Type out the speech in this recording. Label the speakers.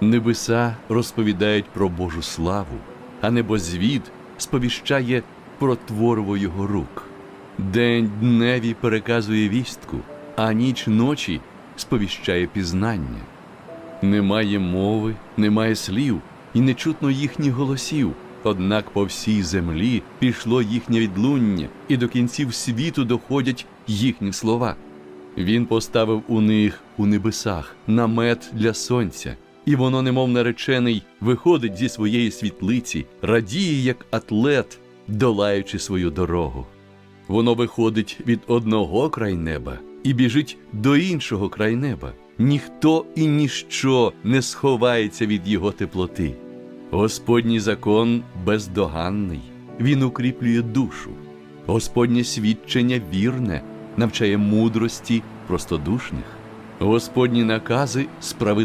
Speaker 1: Небеса розповідають про Божу славу, а небозвід сповіщає про творво його рук. День дневі переказує вістку, а ніч ночі сповіщає пізнання. Немає мови, немає слів, і не чутно їхніх голосів. Однак по всій землі пішло їхнє відлуння, і до кінців світу доходять їхні слова. Він поставив у них у небесах намет для сонця, і воно, немов наречений, виходить зі своєї світлиці, радіє, як атлет, долаючи свою дорогу. Воно виходить від одного край неба і біжить до іншого край неба. Ніхто і ніщо не сховається від його теплоти. Господній закон бездоганний, він укріплює душу. Господнє свідчення вірне, навчає мудрості простодушних. Господні накази справедливі.